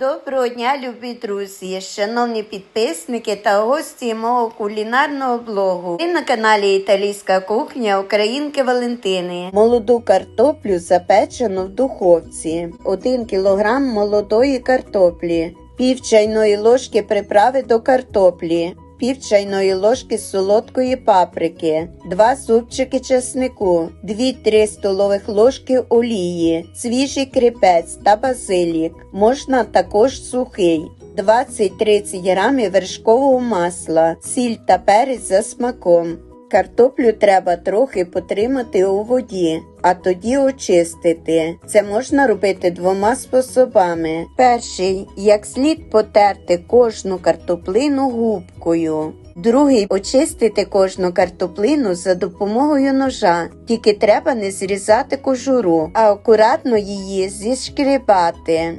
Доброго дня, любі друзі, шановні підписники та гості мого кулінарного блогу. Ви на каналі Італійська кухня Українки Валентини. Молоду картоплю запечену в духовці, 1 кг молодої картоплі, пів чайної ложки приправи до картоплі. Пів чайної ложки солодкої паприки, 2 супчики чеснику, 2-3 столових ложки олії, свіжий кріпець та базилік. Можна також сухий. 20-30 грамів вершкового масла, сіль та перець за смаком. Картоплю треба трохи потримати у воді, а тоді очистити. Це можна робити двома способами. Перший, як слід потерти кожну картоплину губкою. Другий очистити кожну картоплину за допомогою ножа. Тільки треба не зрізати кожуру, а акуратно її зішкрібати.